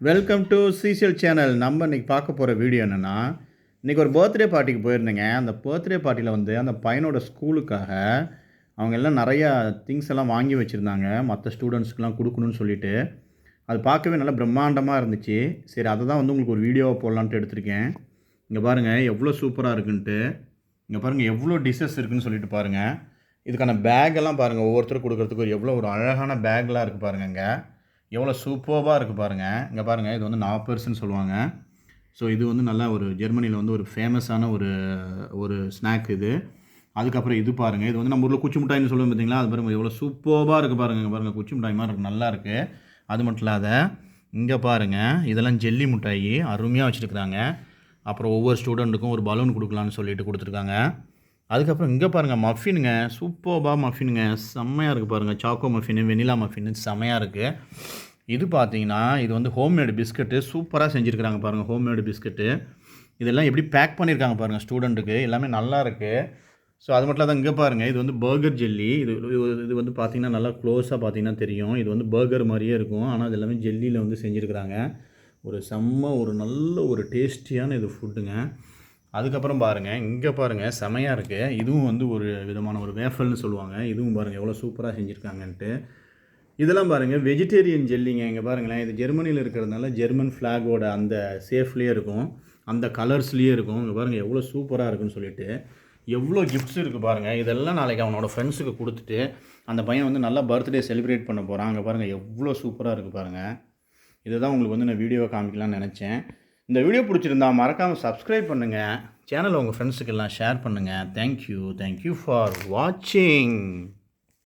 Welcome to சீசியல் channel நம்ம இன்றைக்கி பார்க்க போகிற வீடியோ என்னென்னா இன்றைக்கி ஒரு பர்த்டே பார்ட்டிக்கு போயிருந்தேங்க. அந்த பர்த்டே பார்ட்டியில் வந்து அந்த பையனோட ஸ்கூலுக்காக அவங்க எல்லாம் நிறையா திங்ஸ் எல்லாம் வாங்கி வச்சுருந்தாங்க. மற்ற ஸ்டூடெண்ட்ஸ்க்குலாம் கொடுக்கணும்னு சொல்லிட்டு. அது பார்க்கவே நல்லா பிரம்மாண்டமாக இருந்துச்சு. சரி அதை தான் வந்து உங்களுக்கு ஒரு வீடியோவை போடலான்ட்டு எடுத்திருக்கேன். இங்கே பாருங்கள் எவ்வளோ சூப்பராக இருக்குன்ட்டு. இங்கே பாருங்கள் எவ்வளோ டிஷ்ஷஸ் இருக்குதுன்னு சொல்லிட்டு பாருங்கள் இதுக்கான பேக் எல்லாம் பாருங்கள் ஒவ்வொருத்தரும் கொடுக்குறதுக்கு ஒரு எவ்வளோ ஒரு அழகான பேக்லாம் இருக்குது பாருங்கள் இங்கே எவ்வளோ சூப்பர்வாக இருக்குது பாருங்கள் இங்கே பாருங்கள் இது வந்து நாப்பர்ஸ்ன்னு சொல்லுவாங்க. ஸோ இது வந்து நல்லா ஒரு ஜெர்மனியில் வந்து ஒரு ஃபேமஸான ஒரு ஒரு ஸ்நாக் இது. அதுக்கப்புறம் இது பாருங்கள் இது வந்து நம்ம ஊரில் குச்சி மிட்டாய்னு சொல்லுவோம் பார்த்தீங்களா அது பாருங்கள் எவ்வளோ சூப்பர்வாக இருக்குது பாருங்கள் இங்கே பாருங்கள் குச்சி மிட்டாய் மாதிரி இருக்கு நல்லா இருக்குது அது மட்டும் இல்லாத இங்கே பாருங்கள் இதெல்லாம் ஜெல்லி மிட்டாயி அருமையாக வச்சுருக்குறாங்க. அப்புறம் ஒவ்வொரு ஸ்டூடெண்ட்டுக்கும் ஒரு பலூன் கொடுக்கலான்னு சொல்லிட்டு கொடுத்துருக்காங்க. அதுக்கப்புறம் இங்கே பாருங்கள் மஃபினுங்க சூப்பர்பா மஃபினுங்க செம்மையாக இருக்குது பாருங்கள் சாக்கோ மஃபின் வெனிலா மஃபின் செம்மையாக இருக்குது இது பார்த்தீங்கன்னா இது வந்து ஹோம்மேடு பிஸ்கட்டு சூப்பராக செஞ்சுருக்கிறாங்க பாருங்கள் ஹோம்மேடு பிஸ்கட்டு இதெல்லாம் எப்படி பேக் பண்ணியிருக்காங்க பாருங்கள் ஸ்டூடெண்ட்டுக்கு எல்லாமே நல்லா இருக்குது ஸோ அது மட்டும் இல்லாத இங்கே பாருங்கள் இது வந்து பர்கர் ஜெல்லி இது இது- வந்து பார்த்திங்கன்னா நல்லா க்ளோஸாக பார்த்தீங்கன்னா தெரியும். இது வந்து பர்கர் மாதிரியே இருக்கும். ஆனால் அது எல்லாமே ஜெல்லியில் வந்து செஞ்சுருக்கிறாங்க. ஒரு செம்ம ஒரு நல்ல ஒரு டேஸ்டியான இது ஃபுட்டுங்க அதுக்கப்புறம் பாருங்கள் இங்கே பாருங்கள் செமையாக இருக்குது இதுவும் வந்து ஒரு விதமான ஒரு வேஃபல்னு சொல்லுவாங்க. இதுவும் பாருங்கள் எவ்வளோ சூப்பராக செஞ்சுருக்காங்கன்ட்டு. இதெல்லாம் பாருங்கள் வெஜிடேரியன் ஜெல்லிங்க இங்கே பாருங்களேன். இது ஜெர்மனியில் இருக்கிறதுனால ஜெர்மன் ஃப்ளாகோட அந்த சேஃப்லேயே இருக்கும். அந்த கலர்ஸ்லேயே இருக்கும். இங்கே பாருங்கள் எவ்வளோ சூப்பராக இருக்குன்னு சொல்லிட்டு. எவ்வளோ கிஃப்ட்ஸ் இருக்குது பாருங்கள் இதெல்லாம் நாளைக்கு அவனோட ஃப்ரெண்ட்ஸுக்கு கொடுத்துட்டு அந்த பையன் வந்து நல்லா பர்த்டே செலிப்ரேட் பண்ண போகிறான் அங்கே பாருங்கள் எவ்வளோ சூப்பராக இருக்குது பாருங்கள் இதுதான் உங்களுக்கு வந்து நான் வீடியோவை காமிக்கலாம்னு நினச்சேன். இந்த வீடியோ பிடிச்சிருந்தா மறக்காமல் சப்ஸ்கிரைப் பண்ணுங்கள் சேனலை உங்கள் ஃப்ரெண்ட்ஸுக்கெல்லாம் ஷேர் பண்ணுங்கள் thank you thank you for வாட்சிங்